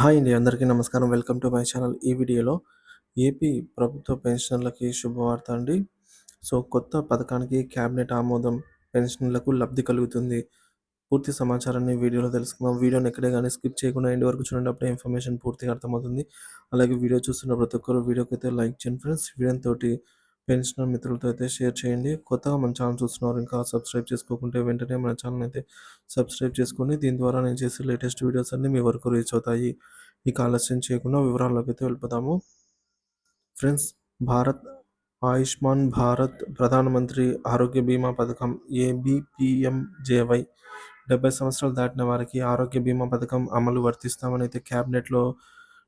Hi అండి అందరికీ నమస్కారం. Welcome to my channel. ఈ వీడియోలో ఏపీ ప్రభుత్వ పెన్షనర్లకి శుభవార్త అండి. సో కొత్త పథకానికి క్యాబినెట్ ఆమోదం పెన్షన్లకు లబ్ధి కలుగుతుంది. పూర్తి సమాచారాన్ని వీడియోలో తెలుసుకుందాం. వీడియోని ఎక్కడే కానీ స్కిప్ చేయకుండా ఎండ్ వరకు చూడండి. అప్పుడే ఇన్ఫర్మేషన్ పూర్తిగా అర్థమవుతుంది. అలాగే వీడియో చూస్తున్న ప్రతి ఒక్కరు వీడియోకి అయితే లైక్ చేయండి ఫ్రెండ్స్. వీడియోతో పెంచిన మిత్రులతో అయితే షేర్ చేయండి. కొత్తగా మన ఛానల్ చూస్తున్నారు ఇంకా సబ్స్క్రైబ్ చేసుకోకుంటే వెంటనే మన ఛానల్ అయితే సబ్స్క్రైబ్ చేసుకోండి. దీని ద్వారా నేను చేసే లేటెస్ట్ వీడియోస్ అన్నీ మీ వరకు రీచ్ అవుతాయి. ఇక ఆలస్యం చేయకుండా వివరాల్లోకి అయితే వెళ్ళిపోతాము ఫ్రెండ్స్ భారత్ ఆయుష్మాన్ భారత్ ప్రధానమంత్రి ఆరోగ్య బీమా పథకం ఏబిపిఎంజేవై డెబ్బై సంవత్సరాలు దాటిన వారికి ఆరోగ్య బీమా పథకం అమలు వర్తిస్తామని అయితే క్యాబినెట్లో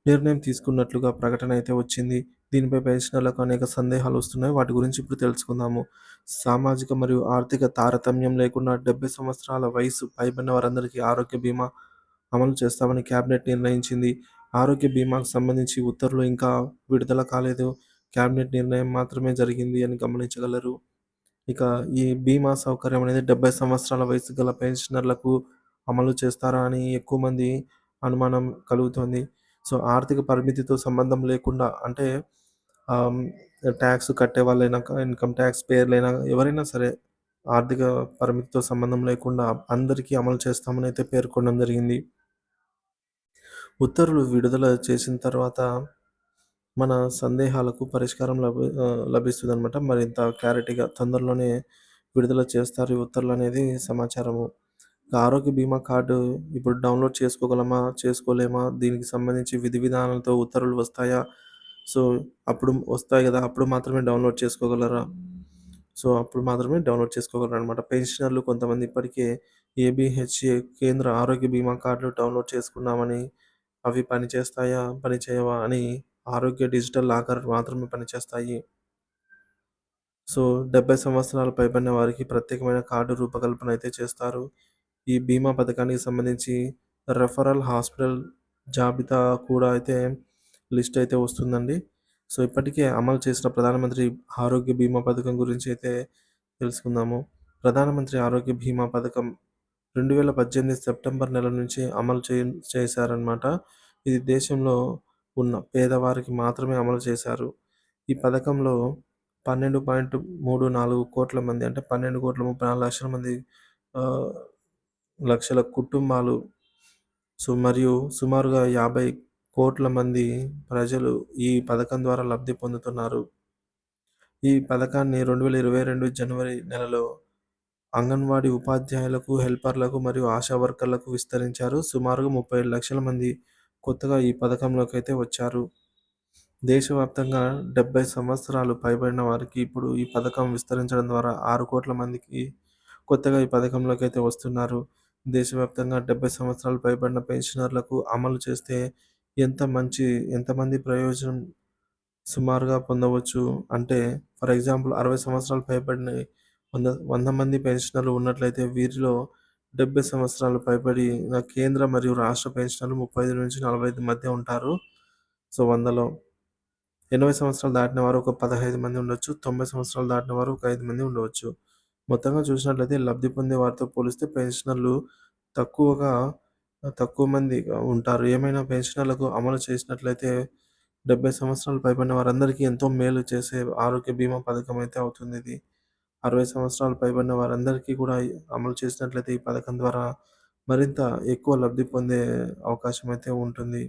నిర్ణయం తీసుకున్నట్లుగా ప్రకటన అయితే వచ్చింది. దీనిపై పెన్షనర్లకు అనేక సందేహాలు వస్తున్నాయి. వాటి గురించి ఇప్పుడు తెలుసుకుందాము. సామాజిక మరియు ఆర్థిక తారతమ్యం లేకుండా డెబ్బై సంవత్సరాల వయసు పైబడిన వారందరికీ ఆరోగ్య బీమా అమలు చేస్తామని కేబినెట్ నిర్ణయించింది. ఆరోగ్య బీమాకు సంబంధించి ఉత్తర్వులు ఇంకా విడుదల కాలేదు. కేబినెట్ నిర్ణయం మాత్రమే జరిగింది అని గమనించగలరు. ఇక ఈ బీమా సౌకర్యం అనేది డెబ్బై సంవత్సరాల వయసు గల పెన్షనర్లకు అమలు చేస్తారా అని ఎక్కువ మంది అనుమానం కలుగుతోంది. సో ఆర్థిక పరిమితితో సంబంధం లేకుండా అంటే ట్యాక్స్ కట్టే వాళ్ళైనాక ఇన్కమ్ ట్యాక్స్ పేర్లైనా ఎవరైనా సరే ఆర్థిక పరిమితితో సంబంధం లేకుండా అందరికీ అమలు చేస్తామని అయితే పేర్కొనడం జరిగింది. ఉత్తర్వులు విడుదల చేసిన తర్వాత మన సందేహాలకు పరిష్కారం లభి లభిస్తుంది అనమాట మరింత క్లారిటీగా తొందరలోనే విడుదల చేస్తారు ఈ ఉత్తర్వులు అనేది సమాచారము. ఆరోగ్య బీమా కార్డు ఇప్పుడు డౌన్లోడ్ చేసుకోగలమా చేసుకోలేమా? దీనికి సంబంధించి విధి విధానాలతో ఉత్తర్వులు వస్తాయా? సో అప్పుడు వస్తాయి కదా అప్పుడు మాత్రమే డౌన్లోడ్ చేసుకోగలరా? సో అప్పుడు మాత్రమే డౌన్లోడ్ చేసుకోగలరు అనమాట పెన్షనర్లు కొంతమంది ఇప్పటికే ఏబిహెచ్ఏ కేంద్ర ఆరోగ్య బీమా కార్డులు డౌన్లోడ్ చేసుకున్నామని అవి పనిచేస్తాయా పనిచేయవా అని ఆరోగ్య డిజిటల్ లాకర్ మాత్రమే పనిచేస్తాయి. సో డెబ్బై సంవత్సరాలు పైబడిన వారికి ప్రత్యేకమైన కార్డు రూపకల్పన అయితే చేస్తారు. ఈ బీమా పథకానికి సంబంధించి రెఫరల్ హాస్పిటల్ జాబితా కూడా అయితే లిస్ట్ అయితే వస్తుందండి. సో ఇప్పటికే అమలు చేసిన ప్రధానమంత్రి ఆరోగ్య బీమా పథకం గురించి అయితే తెలుసుకుందాము. ప్రధానమంత్రి ఆరోగ్య బీమా పథకం రెండు వేల పద్దెనిమిది సెప్టెంబర్ నెల నుంచి అమలు చే చేశారనమాట ఇది దేశంలో ఉన్న పేదవారికి మాత్రమే అమలు చేశారు. ఈ పథకంలో పన్నెండు పాయింట్ మూడు నాలుగు కోట్ల మంది అంటే పన్నెండు కోట్ల ముప్పై నాలుగు లక్షల మంది లక్షల కుటుంబాలు సో మరియు సుమారుగా యాభై కోట్ల మంది ప్రజలు ఈ పథకం ద్వారా లబ్ధి పొందుతున్నారు. ఈ పథకాన్ని రెండు వేల ఇరవై రెండు జనవరి నెలలో అంగన్వాడీ ఉపాధ్యాయులకు హెల్పర్లకు మరియు ఆశా వర్కర్లకు విస్తరించారు. సుమారుగా ముప్పై లక్షల మంది కొత్తగా ఈ పథకంలోకి అయితే వచ్చారు. దేశవ్యాప్తంగా డెబ్బై సంవత్సరాలు పైబడిన వారికి ఇప్పుడు ఈ పథకం విస్తరించడం ద్వారా ఆరు కోట్ల మందికి కొత్తగా ఈ పథకంలోకి అయితే వస్తున్నారు. దేశవ్యాప్తంగా డెబ్బై సంవత్సరాలు పైబడిన పెన్షనర్లకు అమలు చేస్తే ఎంత మంచి ఎంతమంది ప్రయోజనం సుమారుగా పొందవచ్చు? అంటే ఫర్ ఎగ్జాంపుల్ అరవై సంవత్సరాలు పైబడిన వంద వంద మంది పెన్షనర్లు ఉన్నట్లయితే వీరిలో డెబ్బై సంవత్సరాలు పైబడిన కేంద్ర మరియు రాష్ట్ర పెన్షనర్లు ముప్పై ఐదు నుంచి నలభై ఐదు మధ్య ఉంటారు. సో వందలో ఎనభై సంవత్సరాలు దాటిన వారు ఒక పదహైదు మంది ఉండొచ్చు తొంభై సంవత్సరాలు దాటిన వారు ఒక ఐదు మంది ఉండవచ్చు. మొత్తంగా చూసినట్లయితే లబ్ధి పొందే వారితో పోలిస్తే పెన్షనర్లు తక్కువగా తక్కువ మంది ఉంటారు. ఏమైనా పెన్షనర్లకు అమలు చేసినట్లయితే డెబ్బై సంవత్సరాలు పైబడిన వారందరికీ ఎంతో మేలు చేసే ఆరోగ్య బీమా పథకం అయితే అవుతుంది ఇది. అరవై సంవత్సరాలు పైబడిన వారందరికీ కూడా అమలు చేసినట్లయితే ఈ పథకం ద్వారా మరింత ఎక్కువ లబ్ధి పొందే అవకాశం అయితే ఉంటుంది.